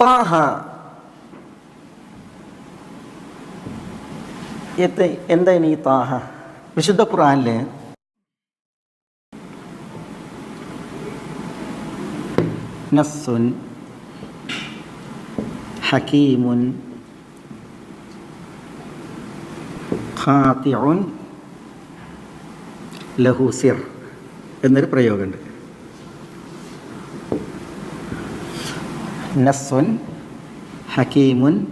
താഹ എത്ത എന്താ ഈ താഹ വിശുദ്ധ ഖുറാനിൽ നസ്സുൻ ഹക്കീമുൻ ഖാത്തിഉൻ ലഹു സിർ എന്നൊരു പ്രയോഗമുണ്ട്. നസ്സുൻ ഹക്കീമുൻ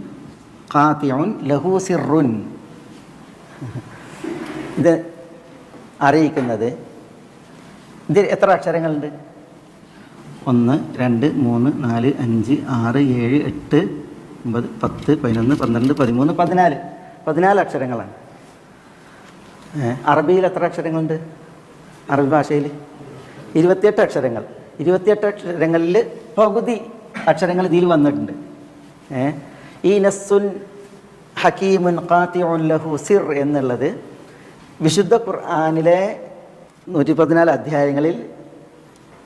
കാത്തിയുൻ ലഹു സിറുൻ. ഇത് അറിയിക്കുന്നത് ഇതിൽ എത്ര അക്ഷരങ്ങളുണ്ട്? ഒന്ന് രണ്ട് മൂന്ന് നാല് അഞ്ച് ആറ് ഏഴ് എട്ട് ഒമ്പത് പത്ത് പതിനൊന്ന് പന്ത്രണ്ട് പതിമൂന്ന് പതിനാല്. പതിനാല് അക്ഷരങ്ങളാണ്. അറബിയിൽ എത്ര അക്ഷരങ്ങളുണ്ട്? അറബി ഭാഷയിൽ? ഇരുപത്തിയെട്ട് അക്ഷരങ്ങൾ. ഇരുപത്തിയെട്ട് അക്ഷരങ്ങളിൽ പകുതി അക്ഷരങ്ങൾ ഇതിൽ വന്നിട്ടുണ്ട്. ഈ നസ്സുൻ ഹക്കീമുൻ ഖാത്തിഉൻ ലഹു സിർ എന്നുള്ളത് വിശുദ്ധ ഖുർആാനിലെ നൂറ്റി പതിനാല് അധ്യായങ്ങളിൽ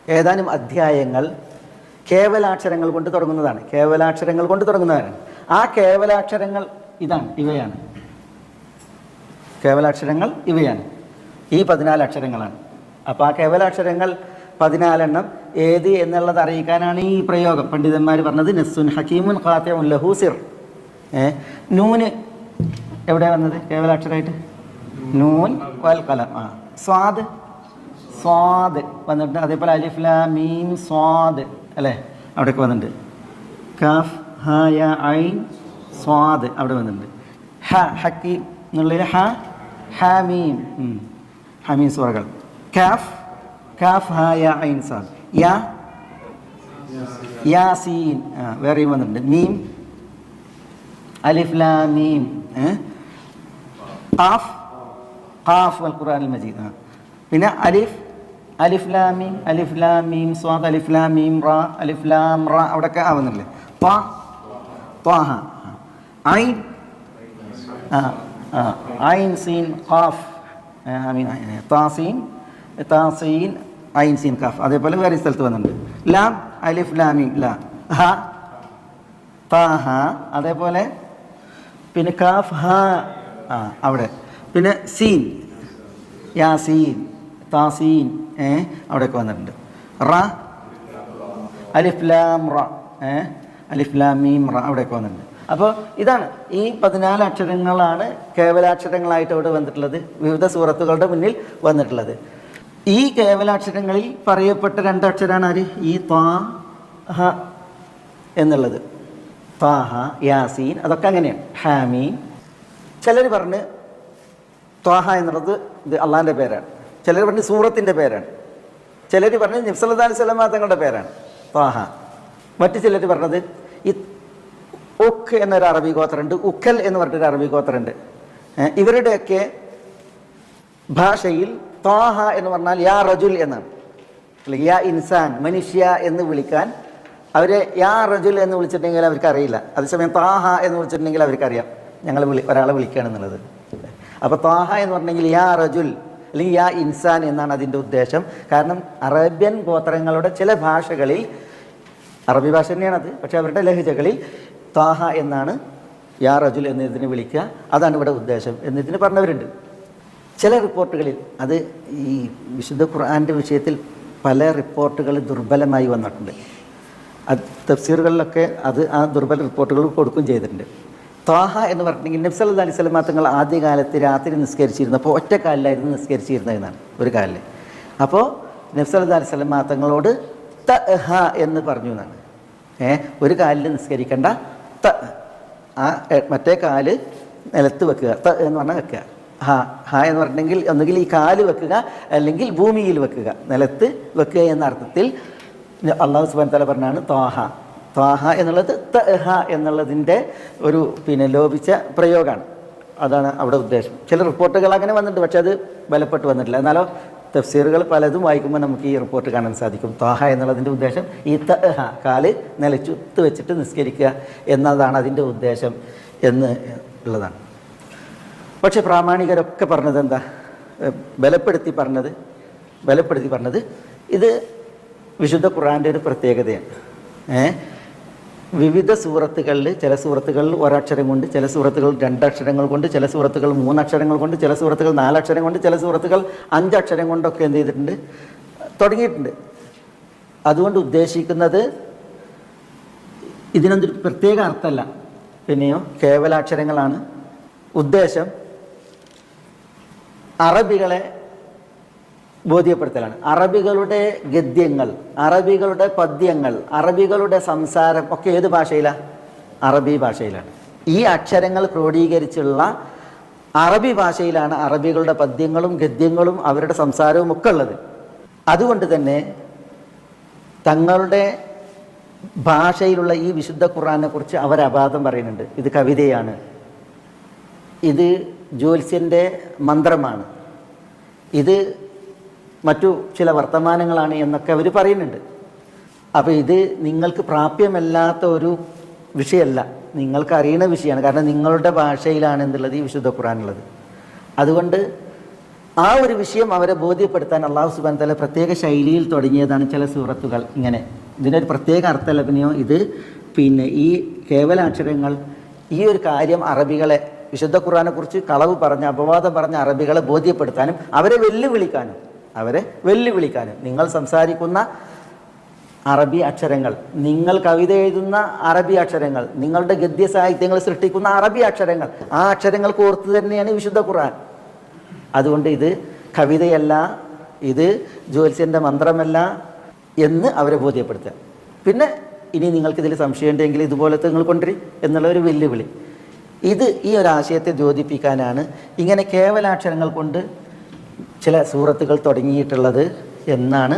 ഏതാനും അധ്യായങ്ങൾ കേവലാക്ഷരങ്ങൾ കൊണ്ട് തുടങ്ങുന്നതാണ്. കേവലാക്ഷരങ്ങൾ കൊണ്ട് തുടങ്ങുന്നതാണ്. ആ കേവലാക്ഷരങ്ങൾ ഇതാണ് ഇവയാണ്. കേവലാക്ഷരങ്ങൾ ഇവയാണ്. ഈ പതിനാല് അക്ഷരങ്ങളാണ്. അപ്പോൾ ആ കേവലാക്ഷരങ്ങൾ പതിനാലെണ്ണം ഏത് എന്നുള്ളത് അറിയിക്കാനാണ് ഈ പ്രയോഗം. പണ്ഡിതന്മാർ പറഞ്ഞത് നസ്സുൻ ഹക്കീമുൻ ഖാത്തിമുൻ ലഹൂസിർ നൂന് എവിടെ വന്നത്? കേവല അക്ഷരമായിട്ട് നൂൻ വൽ കലം. ആ. സ്വാദ്? സ്വാദ് വന്നിട്ടുണ്ട്. അതേപോലെ അലിഫ് ലാ മീം സ്വാദ് അല്ലേ? അവിടെയൊക്കെ വന്നിട്ടുണ്ട്. കാഫ് ഹ യ ഐൻ സ്വാദ് അവിടെ വന്നിട്ടുണ്ട്. ഹ ഹക്കീം എന്നുള്ളതിൽ ഹ ഹാമീം. ഹമീം സൂറകൾ. കാഫ് കാഫ് ഹ യ ഐൻ സ്വാദ് യാ യാസീൻ ആ വേറെയും വന്നിട്ടുണ്ട് മീം അലിഫ് ലാ മീം ഏ? ഖാഫ് ഖാഫ് വൽ ഖുർആൻ മജീദ് ആ പിന്നെ അലിഫ് അലിഫ് ലാ മീം അലിഫ് ലാ മീം സ്വാദ് അലിഫ് ലാ മീം റ അലിഫ് ലാം റ അവിടെയൊക്കെ ആവുന്നില്ലേ ത്വാ ത്വാഹ ഐൻ ആ ആ ഐൻ സീൻ ഖാഫ് ആ, ഐ മീൻ താസീൻ താസീൻ ഐൻ സീൻ കാഫ് അതേപോലെ വേറെ സ്ഥലത്ത് വന്നിട്ടുണ്ട്. ലാം അലിഫ് ലാ. മീം ലാ ഹ. അതേപോലെ പിന്നെ കാഫ് ഹ ആ അവിടെ. പിന്നെ സീൻ യാ യാസീൻ താസീൻ ഏ അവിടെയൊക്കെ വന്നിട്ടുണ്ട്. റ അലിഫ് ലാം റ ഏ അലിഫ് ലാം മീം റ അവിടെയൊക്കെ വന്നിട്ടുണ്ട്. അപ്പോൾ ഇതാണ് ഈ പതിനാല് അക്ഷരങ്ങളാണ് കേവലാക്ഷരങ്ങളായിട്ട് ഇവിടെ വന്നിട്ടുള്ളത്. വിവിധ സൂറത്തുകളുടെ മുന്നിൽ വന്നിട്ടുള്ളത്. ഈ കേവലാക്ഷരങ്ങളിൽ പറയപ്പെട്ട രണ്ടക്ഷരമാണ് ആര്? ഈ താ ഹ എന്നുള്ളത്. താഹ യാസീൻ അതൊക്കെ അങ്ങനെയാണ്. ഹാമീൻ. ചിലർ പറഞ്ഞ് ത്വാഹ എന്നുള്ളത് ഇത് അള്ളാഹിന്റെ പേരാണ്. ചിലർ പറഞ്ഞ് സൂറത്തിന്റെ പേരാണ്. ചിലർ പറഞ്ഞ് നിഫ്സലദ് സ്വലമ തങ്ങളുടെ പേരാണ്. ത്വാഹ മറ്റു ചിലർ പറഞ്ഞത് ഈ ഉഖ് എന്നൊരു അറബി ഗോത്രമുണ്ട്. ഉഖൽ എന്ന് പറഞ്ഞിട്ടൊരു അറബി ഗോത്രമുണ്ട്. ഇവരുടെയൊക്കെ ഭാഷയിൽ ത്വാഹ എന്ന് പറഞ്ഞാൽ യാ റജുൽ എന്നാണ് യാ ഇൻസാൻ മനുഷ്യ എന്ന് വിളിക്കാൻ അവരെ യാ റജുൽ എന്ന് വിളിച്ചിട്ടുണ്ടെങ്കിൽ അവർക്ക് അറിയില്ല. അതേസമയം താഹ എന്ന് വിളിച്ചിട്ടുണ്ടെങ്കിൽ അവർക്കറിയാം ഞങ്ങൾ വിളി ഒരാളെ വിളിക്കുകയാണെന്നുള്ളത് അപ്പോൾ താഹ എന്ന് പറഞ്ഞെങ്കിൽ യാ റജുൽ അല്ലെങ്കിൽ യാ ഇൻസാൻ എന്നാണ് അതിന്റെ ഉദ്ദേശം. കാരണം അറേബ്യൻ ഗോത്രങ്ങളുടെ ചില ഭാഷകളിൽ അറബി ഭാഷ തന്നെയാണത് പക്ഷേ അവരുടെ ലഹജകളിൽ താഹ എന്നാണ് യാ റജുൽ എന്നതിനെ വിളിക്കുക. അതാണ് ഇവിടെ ഉദ്ദേശം. എന്നതിന് പറഞ്ഞവരുണ്ട്. ചില റിപ്പോർട്ടുകളിൽ അത് ഈ വിശുദ്ധ ഖുർആാന്റെ വിഷയത്തിൽ പല റിപ്പോർട്ടുകൾ ദുർബലമായി വന്നിട്ടുണ്ട്. അത് തഫ്സീറുകളിലൊക്കെ അത് ആ ദുർബല റിപ്പോർട്ടുകൾ കൊടുക്കുകയും ചെയ്തിട്ടുണ്ട്. ത്വാഹ എന്ന് പറഞ്ഞിട്ടുണ്ടെങ്കിൽ നബ്സൽ അലൈഹി സ്വലം തങ്ങൾ ആദ്യകാലത്ത് രാത്രി നിസ്കരിച്ചിരുന്നപ്പോൾ ഒറ്റക്കാലിലായിരുന്നു നിസ്കരിച്ചിരുന്നത് എന്നാണ് ഒരു കാലിൽ. അപ്പോൾ നബ്സല്ലാ അലൈഹി സ്വലം തങ്ങളോട് ത ഹ എന്ന് പറഞ്ഞു എന്നാണ്. ഏ ഒരു കാലിൽ നിസ്കരിക്കേണ്ട ത ആ മറ്റേ കാൽ നിലത്ത് വെക്കുക ത എന്ന് പറഞ്ഞാൽ വെക്കുക. ഹ ഹ എന്ന് പറഞ്ഞിട്ടുണ്ടെങ്കിൽ ഒന്നുകിൽ ഈ കാൽ വെക്കുക അല്ലെങ്കിൽ ഭൂമിയിൽ വെക്കുക. നിലത്ത് വെക്കുക എന്ന അർത്ഥത്തിൽ അള്ളാഹു സുബാൻ തല പറഞ്ഞാണ് ത്വാഹ. ത്വാഹ എന്നുള്ളത് ത ഹ എന്നുള്ളതിന്റെ ഒരു പിന്നെ ലോപിച്ച പ്രയോഗമാണ് അതാണ് അവിടെ ഉദ്ദേശം. ചില റിപ്പോർട്ടുകൾ അങ്ങനെ വന്നിട്ടുണ്ട് പക്ഷെ അത് ബലപ്പെട്ട് വന്നിട്ടില്ല. എന്നാലോ തഫ്സീറുകൾ പലതും വായിക്കുമ്പോൾ നമുക്ക് ഈ റിപ്പോർട്ട് കാണാൻ സാധിക്കും. ത്വാഹ എന്നുള്ളതിന്റെ ഉദ്ദേശം ഈ ത ഹ കാൽ നിലച്ചുത്ത് വെച്ചിട്ട് നിസ്കരിക്കുക എന്നതാണ് അതിന്റെ ഉദ്ദേശം എന്ന് ഉള്ളതാണ്. പക്ഷെ പ്രാമാണികരൊക്കെ പറഞ്ഞത് എന്താ? ബലപ്പെടുത്തി പറഞ്ഞത് ബലപ്പെടുത്തി പറഞ്ഞത് ഇത് വിശുദ്ധ ഖുറാന്റെ ഒരു പ്രത്യേകതയാണ്. ഏ വിവിധ സൂറത്തുകളിൽ ചില സൂറത്തുകളിൽ ഒരക്ഷരം കൊണ്ട് ചില സൂറത്തുകൾ രണ്ടക്ഷരങ്ങൾ കൊണ്ട് ചില സൂറത്തുകൾ മൂന്നക്ഷരങ്ങൾ കൊണ്ട് ചില സൂറത്തുകൾ നാലക്ഷരം കൊണ്ട് ചില സൂറത്തുകൾ അഞ്ചക്ഷരം കൊണ്ടൊക്കെ എന്ത് ചെയ്തിട്ടുണ്ട്? തുടങ്ങിയിട്ടുണ്ട്. അതുകൊണ്ട് ഉദ്ദേശിക്കുന്നത് ഇതിനൊരു പ്രത്യേക അർത്ഥമല്ല. പിന്നെയോ കേവലാക്ഷരങ്ങളാണ് ഉദ്ദേശം. അറബികളെ ബോധ്യപ്പെടുത്തലാണ്. അറബികളുടെ ഗദ്യങ്ങൾ അറബികളുടെ പദ്യങ്ങൾ അറബികളുടെ സംസാരം ഒക്കെ ഏത് ഭാഷയിലാണ് അറബി ഭാഷയിലാണ്. ഈ അക്ഷരങ്ങൾ ക്രോഡീകരിച്ചുള്ള അറബി ഭാഷയിലാണ് അറബികളുടെ പദ്യങ്ങളും ഗദ്യങ്ങളും അവരുടെ സംസാരവും ഒക്കെ ഉള്ളത്. അതുകൊണ്ട് തന്നെ തങ്ങളുടെ ഭാഷയിലുള്ള ഈ വിശുദ്ധ ഖുറാനെ കുറിച്ച് അവർ അപാദം പറയുന്നുണ്ട്. ഇത് കവിതയാണ്. ഇത് ജ്യോത്സ്യന്റെ മന്ത്രമാണ്. ഇത് മറ്റു ചില വർത്തമാനങ്ങളാണ് എന്നൊക്കെ അവർ പറയുന്നുണ്ട്. അപ്പോൾ ഇത് നിങ്ങൾക്ക് പ്രാപ്യമല്ലാത്ത ഒരു വിഷയമല്ല. നിങ്ങൾക്ക് അറിയുന്ന വിഷയമാണ്. കാരണം നിങ്ങളുടെ ഭാഷയിലാണ് എന്നുള്ളത് ഈ വിശുദ്ധ ഖുറാനുള്ളത് അതുകൊണ്ട് ആ ഒരു വിഷയം അവരെ ബോധ്യപ്പെടുത്താൻ അള്ളാഹു സുബാൻ തല പ്രത്യേക ശൈലിയിൽ തുടങ്ങിയതാണ് ചില സൂറത്തുകൾ ഇങ്ങനെ. ഇതിനൊരു പ്രത്യേക അർത്ഥമല്ല പിന്നെയോ? ഇത് പിന്നെ ഈ കേവലാക്ഷരങ്ങൾ ഈ ഒരു കാര്യം അറബികളെ വിശുദ്ധ ഖുർആനെ കുറിച്ച് കളവ് പറഞ്ഞ അപവാദം പറഞ്ഞ അറബികളെ ബോധ്യപ്പെടുത്താനും അവരെ വെല്ലുവിളിക്കാനും അവരെ വെല്ലുവിളിക്കാനും. നിങ്ങൾ സംസാരിക്കുന്ന അറബി അക്ഷരങ്ങൾ നിങ്ങൾ കവിത എഴുതുന്ന അറബി അക്ഷരങ്ങൾ നിങ്ങളുടെ ഗദ്യ സാഹിത്യങ്ങൾ സൃഷ്ടിക്കുന്ന അറബി അക്ഷരങ്ങൾ ആ അക്ഷരങ്ങൾ കോർത്ത് തന്നെയാണ് വിശുദ്ധ ഖുർആൻ. അതുകൊണ്ട് ഇത് കവിതയല്ല ഇത് ജ്യോത്സ്യന്റെ മന്ത്രമല്ല എന്ന് അവരെ ബോധ്യപ്പെടുത്തുക. പിന്നെ ഇനി നിങ്ങൾക്കിതിൽ സംശയമുണ്ടെങ്കിൽ ഇതുപോലത്തെ നിങ്ങൾ കൊണ്ടുവരി എന്നുള്ള ഒരു വെല്ലുവിളി. ഇത് ഈ ഒരു ആശയത്തെ ദ്യോതിപ്പിക്കാനാണ് ഇങ്ങനെ കേവലാക്ഷരങ്ങൾ കൊണ്ട് ചില സൂറത്തുകൾ തുടങ്ങിയിട്ടുള്ളത് എന്നാണ്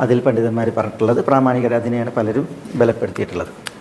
അതിൽ പണ്ഡിതന്മാർ പറഞ്ഞിട്ടുള്ളത്. പ്രാമാണികർ അതിനെയാണ് പലരും ബലപ്പെടുത്തിയിട്ടുള്ളത്.